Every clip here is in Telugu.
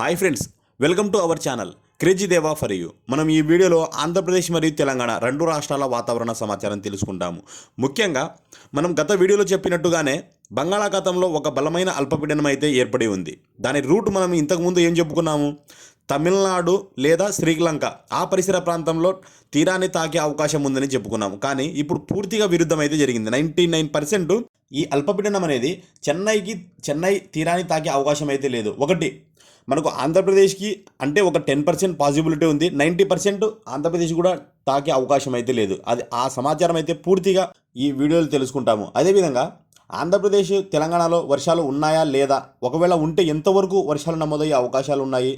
Hi friends welcome to our channel. Crazy Deva for you. మనం ఈ వీడియోలో ఆంధ్రప్రదేశ్ మరియు తెలంగాణ రెండు రాష్ట్రాల వాతావరణ సమాచారం తెలుసుకుంటాము. ముఖ్యంగా మనం గత వీడియోలో చెప్పినట్టుగానే బంగాళాఖాతంలో ఒక బలమైన అల్పపీడనం అయితే ఏర్పడి ఉంది. దాని రూట్ మనం ఇంతకుముందు ఏం చెప్పుకున్నాము? తమిళనాడు లేదా శ్రీలంక. ఆ పరిసర ప్రాంతంలో తీరాన్ని తాకే అవకాశం ఉందని చెప్పుకున్నాము. కానీ ఇప్పుడు పూర్తిగా విరుద్ధం అయితే జరిగింది. నైంటీ నైన్ పర్సెంట్ ఈ అల్పపీడనం అనేది చెన్నైకి చెన్నై తీరాన్ని తాకే అవకాశం అయితే లేదు. ఒకటి మనకు ఆంధ్రప్రదేశ్కి అంటే ఒక టెన్ పర్సెంట్ పాసిబిలిటీ ఉంది. నైంటీ పర్సెంట్ ఆంధ్రప్రదేశ్ కూడా తాకే అవకాశం అయితే లేదు. అది ఆ సమాచారం అయితే పూర్తిగా ఈ వీడియోలో తెలుసుకుంటాము. అదేవిధంగా ఆంధ్రప్రదేశ్ తెలంగాణలో వర్షాలు ఉన్నాయా లేదా? ఒకవేళ ఉంటే ఎంతవరకు వర్షాలు నమోదయ్యే అవకాశాలు ఉన్నాయి?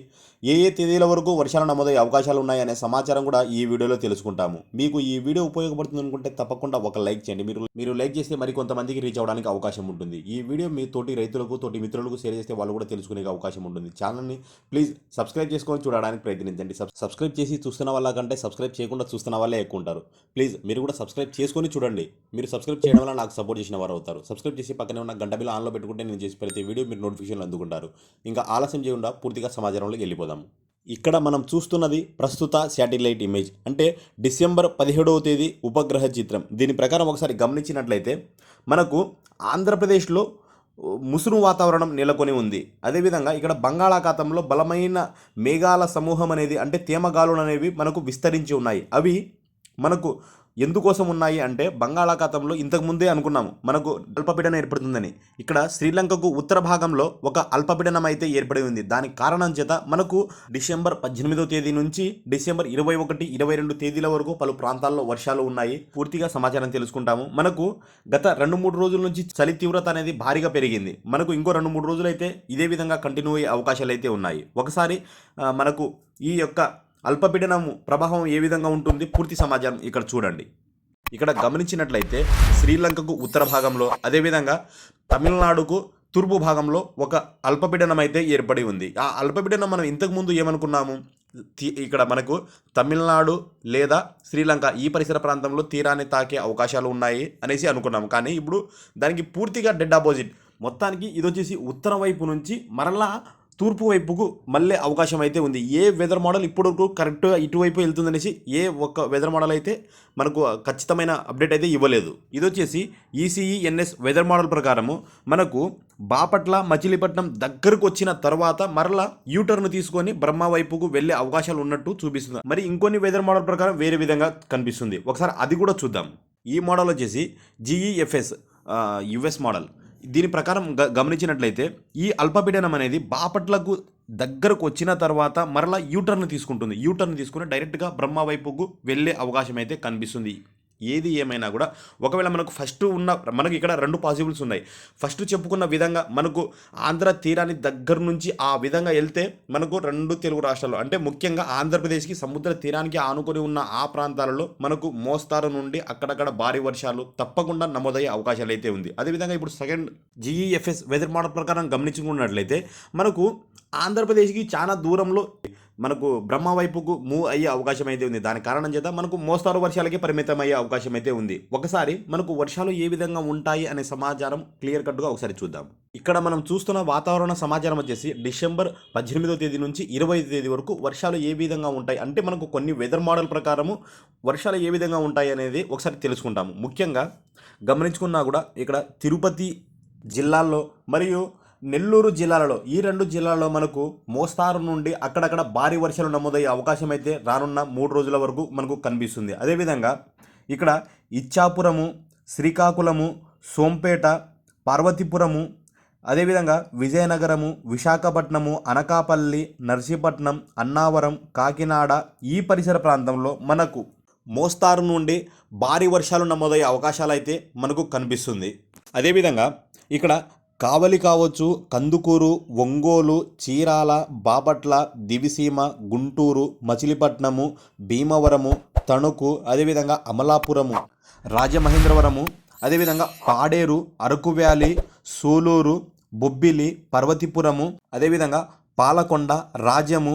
ఏ ఏ తేదీల వరకు వర్షాలు నమోదయ్యే అవకాశాలు ఉన్నాయి అనే సమాచారం కూడా ఈ వీడియోలో తెలుసుకుంటాము. మీకు ఈ వీడియో ఉపయోగపడుతుంది అనుకుంటే తప్పకుండా ఒక లైక్ చేయండి. మీరు మీరు లైక్ చేస్తే మరి కొంతమందికి రీచ్ అవ్వడానికి అవకాశం ఉంటుంది. ఈ వీడియో మీ తోటి రైతులకు తోటి మిత్రులకు షేర్ చేస్తే వాళ్ళు కూడా తెలుసుకునే అవకాశం ఉంటుంది. ఛానల్ని ప్లీజ్ సబ్స్క్రైబ్ చేసుకొని చూడడానికి ప్రయత్నించండి. సబ్- సబ్స్క్రైబ్ చేసి చూస్తున్న వాళ్ళ కంటే సబ్స్క్రైబ్ చేయకుండా చూస్తున్న వాళ్ళే ఎక్కువ ఉంటారు. ప్లీజ్ మీరు కూడా సబ్స్క్రైబ్ చేసుకొని చూడండి. మీరు సబ్స్క్రైబ్ చేయడం వల్ల నాకు సపోర్ట్ చేసిన వారు అవుతారు. సబ్స్క్రైబ్ చేసి పక్కనే ఉన్న గంట బిల్ ఆన్లో పెట్టుకుంటే నేను చేసి ప్రతి వీడియో మీరు నోటిఫికేషన్లు అందుకుంటారు. ఇంకా ఆలస్యం చేయకుండా పూర్తిగా సమాచారంలోకి వెళ్ళిపోదాం. ఇక్కడ మనం చూస్తున్నది ప్రస్తుత శాటిలైట్ ఇమేజ్. అంటే డిసెంబర్ పదిహేడవ తేదీ ఉపగ్రహ చిత్రం. దీని ప్రకారం ఒకసారి గమనించినట్లయితే మనకు ఆంధ్రప్రదేశ్లో ముసురు వాతావరణం నెలకొని ఉంది. అదేవిధంగా ఇక్కడ బంగాళాఖాతంలో బలమైన మేఘాల సమూహం అనేది అంటే తేమగాలులు అనేవి మనకు విస్తరించి ఉన్నాయి. అవి మనకు ఎందుకోసం ఉన్నాయి అంటే బంగాళాఖాతంలో ఇంతకు ముందే అనుకున్నాము మనకు అల్పపీడనం ఏర్పడుతుందని. ఇక్కడ శ్రీలంకకు ఉత్తర భాగంలో ఒక అల్పపీడనం అయితే ఏర్పడి ఉంది. దానికి కారణం చేత మనకు డిసెంబర్ పద్దెనిమిదో తేదీ నుంచి డిసెంబర్ ఇరవై ఒకటి ఇరవై రెండు తేదీల వరకు పలు ప్రాంతాల్లో వర్షాలు ఉన్నాయి. పూర్తిగా సమాచారం తెలుసుకుంటాము. మనకు గత రెండు మూడు రోజుల నుంచి చలి తీవ్రత అనేది భారీగా పెరిగింది. మనకు ఇంకో రెండు మూడు రోజులు అయితే ఇదే విధంగా కంటిన్యూ అయ్యే అవకాశాలు అయితే ఉన్నాయి. ఒకసారి మనకు ఈ యొక్క అల్పపీడనం ప్రభావం ఏ విధంగా ఉంటుంది? పూర్తి సమాచారం ఇక్కడ చూడండి. ఇక్కడ గమనించినట్లయితే శ్రీలంకకు ఉత్తర భాగంలో అదేవిధంగా తమిళనాడుకు తూర్పు భాగంలో ఒక అల్పపీడనం అయితే ఏర్పడి ఉంది. ఆ అల్పపీడనం మనం ఇంతకుముందు ఏమనుకున్నాము? ఇక్కడ మనకు తమిళనాడు లేదా శ్రీలంక ఈ పరిసర ప్రాంతంలో తీరాన్ని తాకే అవకాశాలు ఉన్నాయి అనేసి అనుకున్నాము. కానీ ఇప్పుడు దానికి పూర్తిగా డెడ్ ఆపోజిట్. మొత్తానికి ఇది వచ్చేసి ఉత్తరం వైపు నుంచి మరలా తూర్పు వైపుకు మళ్ళీ అవకాశం అయితే ఉంది. ఏ వెదర్ మోడల్ ఇప్పటివరకు కరెక్ట్గా ఇటువైపు వెళ్తుందనేసి ఏ ఒక్క వెదర్ మోడల్ అయితే మనకు ఖచ్చితమైన అప్డేట్ అయితే ఇవ్వలేదు. ఇది వచ్చేసి ఈసీఈఎన్ఎస్ వెదర్ మోడల్ ప్రకారము మనకు బాపట్ల మచిలీపట్నం దగ్గరకు వచ్చిన తర్వాత మరలా యూటర్న్ తీసుకొని బ్రహ్మ వైపుకు వెళ్ళే అవకాశాలు ఉన్నట్టు చూపిస్తుంది. మరి ఇంకొన్ని వెదర్ మోడల్ ప్రకారం వేరే విధంగా కనిపిస్తుంది. ఒకసారి అది కూడా చూద్దాం. ఈ మోడల్ వచ్చేసి జీఈఎఫ్ఎస్ యుఎస్ మోడల్ దీని ప్రకారం గ గమనించినట్లయితే ఈ అల్పపీడనం అనేది బాపట్లకు దగ్గరకు వచ్చిన తర్వాత మరలా యూటర్న్ తీసుకుంటుంది. యూటర్న్ తీసుకుని డైరెక్ట్గా బ్రహ్మ వైపుకు వెళ్ళే అవకాశం అయితే కనిపిస్తుంది. ఏది ఏమైనా కూడా. ఒకవేళ మనకు ఫస్ట్ ఉన్న మనకి ఇక్కడ రెండు పాసిబుల్స్ ఉన్నాయి. ఫస్ట్ చెప్పుకున్న విధంగా మనకు ఆంధ్ర తీరాన్ని దగ్గర నుంచి ఆ విధంగా వెళ్తే మనకు రెండు తెలుగు రాష్ట్రాలు అంటే ముఖ్యంగా ఆంధ్రప్రదేశ్కి సముద్ర తీరానికి ఆనుకొని ఉన్న ఆ ప్రాంతాలలో మనకు మోస్తారు నుండి అక్కడక్కడ భారీ వర్షాలు తప్పకుండా నమోదయ్యే అవకాశాలు అయితే ఉంది. అదేవిధంగా ఇప్పుడు సెకండ్ జీఈఎఫ్ఎస్ వెదర్ మోడల్ ప్రకారం గమనించుకున్నట్లయితే మనకు ఆంధ్రప్రదేశ్కి చాలా దూరంలో మనకు బ్రహ్మ వైపుకు మూవ్ అయ్యే అవకాశం అయితే ఉంది. దాని కారణం చేత మనకు మోస్తారు వర్షాలకే పరిమితం అయ్యే అవకాశం అయితే ఉంది. ఒకసారి మనకు వర్షాలు ఏ విధంగా ఉంటాయి అనే సమాచారం క్లియర్ కట్గా ఒకసారి చూద్దాం. ఇక్కడ మనం చూస్తున్న వాతావరణ సమాచారం వచ్చేసి డిసెంబర్ పద్దెనిమిదో తేదీ నుంచి ఇరవై తేదీ వరకు వర్షాలు ఏ విధంగా ఉంటాయి? అంటే మనకు కొన్ని వెదర్ మోడల్ ప్రకారము వర్షాలు ఏ విధంగా ఉంటాయి అనేది ఒకసారి తెలుసుకుంటాము. ముఖ్యంగా గమనించుకున్నా కూడా ఇక్కడ తిరుపతి జిల్లాల్లో మరియు నెల్లూరు జిల్లాలలో ఈ రెండు జిల్లాలలో మనకు మోస్తారు నుండి అక్కడక్కడ భారీ వర్షాలు నమోదయ్యే అవకాశం అయితే రానున్న మూడు రోజుల వరకు మనకు కనిపిస్తుంది. అదేవిధంగా ఇక్కడ ఇచ్చాపురము శ్రీకాకుళము సోంపేట పార్వతీపురము అదేవిధంగా విజయనగరము విశాఖపట్నము అనకాపల్లి నర్సీపట్నం అన్నావరం కాకినాడ ఈ పరిసర ప్రాంతంలో మనకు మోస్తారు నుండి భారీ వర్షాలు నమోదయ్యే అవకాశాలు అయితే మనకు కనిపిస్తుంది. అదేవిధంగా ఇక్కడ కావలి కావచ్చు కందుకూరు ఒంగోలు చీరాల బాపట్ల దివిసీమ గుంటూరు మచిలీపట్నము భీమవరము తణుకు అదేవిధంగా అమలాపురము రాజమహేంద్రవరము అదేవిధంగా పాడేరు అరకు వ్యాలీ సూలూరు బొబ్బిలి పర్వతీపురము అదేవిధంగా పాలకొండ రాజ్యము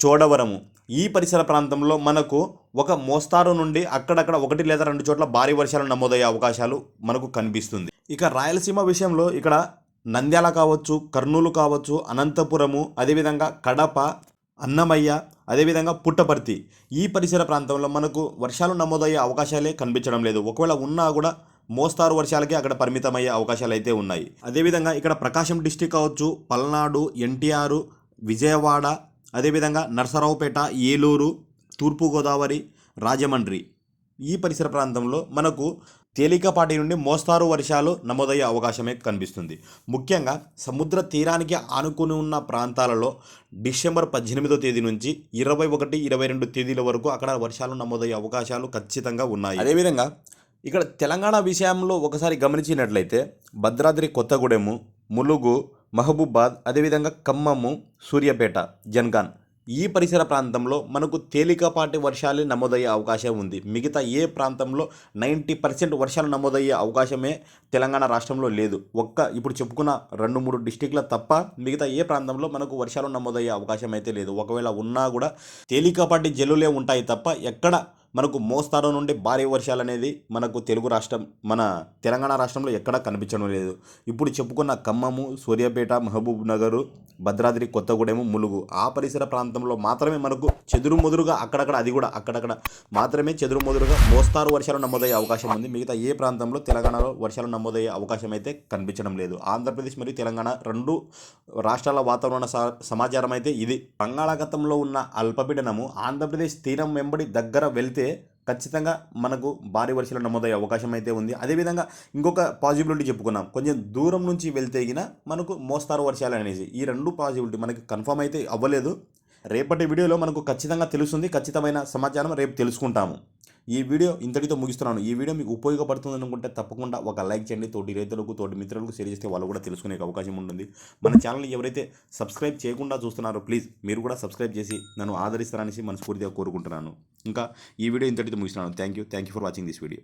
చోడవరము. ఈ పరిసర ప్రాంతంలో మనకు ఒక మోస్తారు నుండి అక్కడక్కడ ఒకటి లేదా రెండు చోట్ల భారీ వర్షాలు నమోదయ్యే అవకాశాలు మనకు కనిపిస్తుంది. ఇక రాయలసీమ విషయంలో ఇక్కడ నంద్యాల కావచ్చు కర్నూలు కావచ్చు అనంతపురము అదేవిధంగా కడప అన్నమయ్య అదేవిధంగా పుట్టపర్తి. ఈ పరిసర ప్రాంతంలో మనకు వర్షాలు నమోదయ్యే అవకాశాలే కనిపించడం లేదు. ఒకవేళ ఉన్నా కూడా మోస్తారు వర్షాలకి అక్కడ పరిమితమయ్యే అవకాశాలు అయితే ఉన్నాయి. అదేవిధంగా ఇక్కడ ప్రకాశం డిస్టిక్ కావచ్చు పల్నాడు ఎన్టీఆర్ విజయవాడ అదేవిధంగా నరసరావుపేట ఏలూరు తూర్పుగోదావరి రాజమండ్రి. ఈ పరిసర ప్రాంతంలో మనకు తేలికపాటి నుండి మోస్తారు వర్షాలు నమోదయ్యే అవకాశమే కనిపిస్తుంది. ముఖ్యంగా సముద్ర తీరానికి ఆనుకుని ఉన్న ప్రాంతాలలో డిసెంబర్ పద్దెనిమిదో తేదీ నుంచి ఇరవై ఒకటి ఇరవై రెండు తేదీల వరకు అక్కడ వర్షాలు నమోదయ్యే అవకాశాలు ఖచ్చితంగా ఉన్నాయి. అదేవిధంగా ఇక్కడ తెలంగాణ విషయంలో ఒకసారి గమనించినట్లయితే భద్రాద్రి కొత్తగూడెము ములుగు మహబూబాద్ అదేవిధంగా ఖమ్మము సూర్యాపేట జన్గాన్ ఈ పరిసర ప్రాంతంలో మనకు తేలికపాటి వర్షాలు నమోదయ్యే అవకాశం ఉంది. మిగతా ఏ ప్రాంతంలో నైంటీ పర్సెంట్ వర్షాలు నమోదయ్యే అవకాశమే తెలంగాణ రాష్ట్రంలో లేదు. ఒక్క ఇప్పుడు చెప్పుకున్న రెండు మూడు డిస్టిక్ల తప్ప మిగతా ఏ ప్రాంతంలో మనకు వర్షాలు నమోదయ్యే అవకాశం అయితే లేదు. ఒకవేళ ఉన్నా కూడా తేలికపాటి జల్లులే ఉంటాయి తప్ప ఎక్కడ మనకు మోస్తారు నుండి భారీ వర్షాలు అనేది మనకు తెలుగు రాష్ట్రం మన తెలంగాణ రాష్ట్రంలో ఎక్కడా కనిపించడం లేదు. ఇప్పుడు చెప్పుకున్న ఖమ్మము సూర్యాపేట మహబూబ్ నగరు భద్రాద్రి కొత్తగూడెము ములుగు ఆ పరిసర ప్రాంతంలో మాత్రమే మనకు చెదురు ముదురుగా అక్కడక్కడ అది కూడా అక్కడక్కడ మాత్రమే చెదురు ముదురుగా మోస్తారు వర్షాలు నమోదయ్యే అవకాశం ఉంది. మిగతా ఏ ప్రాంతంలో తెలంగాణలో వర్షాలు నమోదయ్యే అవకాశం అయితే కనిపించడం లేదు. ఆంధ్రప్రదేశ్ మరియు తెలంగాణ రెండు రాష్ట్రాల వాతావరణ స- సమాచారం అయితే ఇది. బంగాళాఖాతంలో ఉన్న అల్పపీడనము ఆంధ్రప్రదేశ్ తీరం వెంబడి దగ్గర వెళ్తే ఖచ్చితంగా మనకు భారీ వర్షాలు నమోదయ్యే అవకాశం అయితే ఉంది. అదేవిధంగా ఇంకొక పాజిబిలిటీ చెప్పుకున్నాం. కొంచెం దూరం నుంచి వెళ్తే గిన మనకు మోస్తారు వర్షాలు అనేసి. ఈ రెండు పాజిబిలిటీ మనకి కన్ఫర్మ్ అయితే అవ్వలేదు. రేపటి వీడియోలో మనకు ఖచ్చితంగా తెలుస్తుంది. ఖచ్చితమైన సమాచారం రేపు తెలుసుకుంటాము. ఈ వీడియో ఇంతటితో ముగిస్తున్నాను. ఈ వీడియో మీకు ఉపయోగపడుతుంది అనుకుంటే తప్పకుండా ఒక లైక్ చేయండి. తోటి రైతులకు తోటి మిత్రులకు షేర్ చేస్తే వాళ్ళు కూడా తెలుసుకునే అవకాశం ఉంటుంది. మన ఛానల్ని ఎవరైతే సబ్స్క్రైబ్ చేయకుండా చూస్తున్నారో ప్లీజ్ మీరు కూడా సబ్స్క్రైబ్ చేసి నన్ను ఆదరిస్తారనేసి మనస్ఫూర్తిగా కోరుకుంటున్నాను. ఇంకా ఈ వీడియో ఇంతటితో ముగిస్తున్నాను. Thank you thank you for watching this video